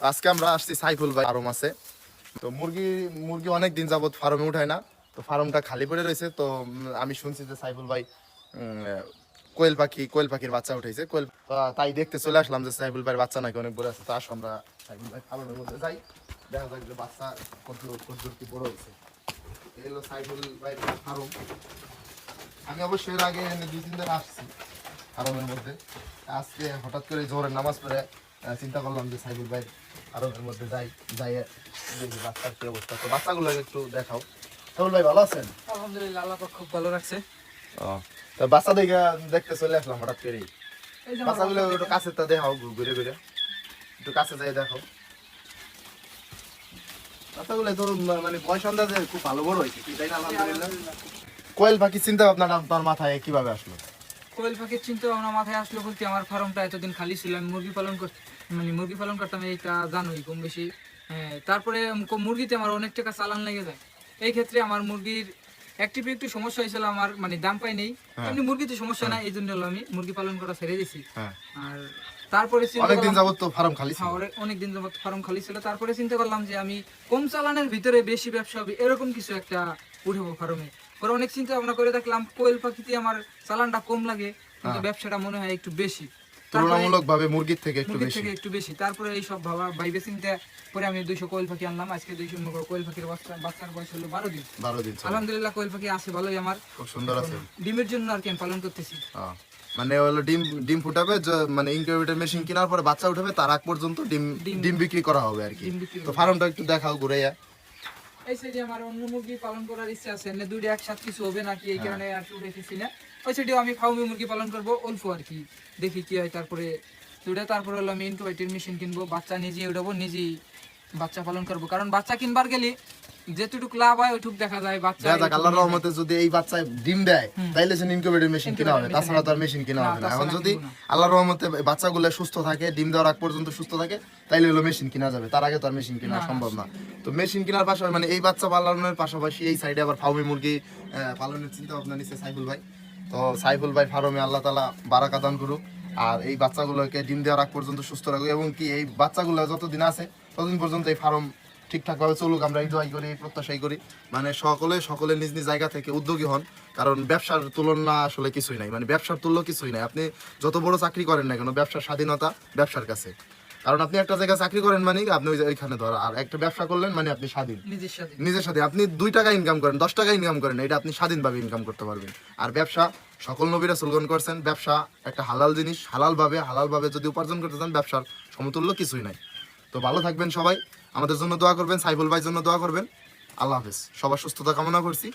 আজকে আমরা আসছি সাইফুল ভাই ফার্ম আছে। তো মুরগি মুরগি অনেক দিন যাবত ফার্মে উঠায় না। তো ফার্মটা খালি পড়ে রয়েছে। তো আমি শুনছি যে সাইফুল ভাই কোয়েল পাখি, কোয়েল পাখির বাচ্চা উঠেছে কোয়েল তাই দেখতে চলে আসলাম যে সাইফুল ভাইয়ের বাচ্চা নাকি অনেক বড় আছে। তো আসো আমরা সাইফুল ভাই ফার্মের মধ্যে যাই। দেখা যাক যে বাচ্চা কত কত কি বড় হয়েছে। এই হলো সাইফুল ভাই ফার্ম। আমি অবশ্যই এর আগে দুই, তিন দিন আসছি ফার্মের মধ্যে। আজকে হঠাৎ করে জোরের নামাজ পড়ে চিন্তা করলাম যে সাইবুল ভাই আরবের মধ্যে যাই যাই দেখি বাচ্চার কি অবস্থা। তো বাচ্চাগুলো একটু দেখাও। সাইবুল ভাই ভালো আছেন? আলহামদুলিল্লাহ আল্লাহ পাক খুব ভালো রাখছে। ও তো বাচ্চা দেখে দেখতে চলে আসলাম হঠাৎ করে আমার বাচ্চাগুলো একটু কাছে তা দেখাও ঘুরে ঘুরে। একটু কাছে যাই দেখো বাচ্চাগুলো ধরুন মানে বয়স আন্দাজে খুব ভালো বড় হয়েছে কি তাই না? আলহামদুলিল্লাহ। কোয়েল পাখি চিন্তা ভাবনাটা তার মাথায় কীভাবে আসলো? কোয়েল পাখির চিন্তা ভাবনা মাথায় আসলো বলতে আমার ফার্মটা এতদিন খালি ছিল আমি মুরগি পালন কর মানে মুরগি পালন করতাম এইটা জানোই কম বেশি। হ্যাঁ, তারপরে মুরগিতে আমার অনেক টাকা চালান লেগে যায়। এই ক্ষেত্রে আমার মুরগির একটিভ একটু সমস্যা হয়েছিল আমার মানে দাম পাই নেই। এমনি মুরগিতে সমস্যা না এই জন্য আমি মুরগি পালন করা ছেড়ে দিয়েছি হ্যাঁ। আর তারপরে অনেকদিন যাবত তো ফার্ম খালি ছিল। হ্যাঁ অনেকদিন যাবত ফার্ম খালি ছিল। তারপরে চিন্তা করলাম যে আমি কম চালানের ভিতরে বেশি ব্যবসা হবে এরকম কিছু একটা উঠাবো ফার্মে। পরে অনেক চিন্তা ভাবনা করে দেখলাম কোয়েল পাখিতে আমার চালানটা কম লাগে কিন্তু ব্যবসাটা মনে হয় একটু বেশি। তারপরে মুরগির থেকে একটু বেশি। থেকে একটু বেশি। তারপরে এই সব ভাবা বাইবে চিন্তা পরে আমি দুইশো কোয়েল পাখি আনলাম। আজকে দুইশো কোয়েল পাখির বাচ্চা বাচ্চার বয়স হলো বারো দিন। বারো দিন আলহামদুলিল্লাহ কোয়েল পাখি আছে ভালোই আমার। খুব সুন্দর আছে। ডিমের জন্য আর কি আমি পালন করতেছি। হ্যাঁ। মানে হলো ডিম ডিম ফুটাবে মানে ইনকিউবেটর মেশিন কেনার পরে বাচ্চা উঠাবে তার আগ পর্যন্ত ডিম ডিম বিক্রি করা হবে আর কি। তো ফার্মটা একটু দেখাও ঘুরে এই সাইডে আমার অন্য মুরগি পালন করার ইচ্ছা আছে। না দুইটা একসাথে কিছু হবে নাকি হ্যাঁ। এই কারণে আর কি দেখেছি না। ওই সাইডেও আমি ফাউমি মুরগি পালন করব অল্প আর কি। দেখি কি হয় তারপরে দুইটা তারপরে হলো আমি ইনকুবেটর মেশিন কিনবো বাচ্চা নিজে উঠাবো নিজেই বাচ্চা পালন করব। কারণ বাচ্চা কিনবার গেলে যেটুকু লাভ হয় ওইটুক দেখা যায় বাচ্চা দেখা যাক আল্লাহর রহমতে যদি এই ডিম দেয় তাইলে সে ইনকিউবেটর মেশিন কিনা হবে তাছাড়া তো আর মেশিন। কিনা হবে না। এখন যদি আল্লাহর রহমতে বাচ্চাগুলো সুস্থ থাকে ডিম দেওয়ার আগ পর্যন্ত সুস্থ থাকে তাইলে হলো মেশিন কিনা যাবে। তার আগে তো আর মেশিন কিনা সম্ভব না। তো মেশিন কেনার পাশাপাশি মানে এই বাচ্চা পালনের পাশাপাশি এই সাইডে আবার ফাউমি মুরগি পালনের চিন্তা ভাবনা নিচ্ছে সাইফুল ভাই। তো সাইফুল ভাই ফার্মে আল্লাহ তালা বারাকা দান করুক আর এই বাচ্চাগুলোকে ডিম দেওয়ার আগ পর্যন্ত সুস্থ রাখুক এবং কি এই বাচ্চাগুলো যতদিন আছে ততদিন পর্যন্ত এই ফার্ম ঠিকঠাক ভাবে চলুক আমরা এই দোয়াই করি প্রত্যাশাই করি। মানে সকলে সকলে নিজ নিজ জায়গা থেকে উদ্যোগী হন কারণ ব্যবসার তুলনা আসলে কিছুই নাই। মানে ব্যবসার তুল্য কিছুই নাই। আপনি যত বড় চাকরি করেন না কেন ব্যবসার স্বাধীনতা ব্যবসার কাছে। কারণ আপনি একটা জায়গায় চাকরি করেন মানে আপনি ওই ওইখানে ধর আর একটা ব্যবসা করলেন মানে আপনি স্বাধীন। নিজের সাথে আপনি দুই টাকা ইনকাম করেন দশ টাকা ইনকাম করেন এটা আপনি স্বাধীনভাবে ইনকাম করতে পারবেন। আর ব্যবসা সকল নবীরা সুলগন করছেন ব্যবসা একটা হালাল জিনিস হালাল ভাবে হালাল ভাবে যদি উপার্জন করতে চান ব্যবসার সমতুল্য কিছুই নাই। তো ভালো থাকবেন সবাই। আমাদের জন্য দোয়া করবেন, সাইফুল ভাইয়ের জন্য দোয়া করবেন। আল্লাহ হাফেজ। সবার সুস্থতা কামনা করছি।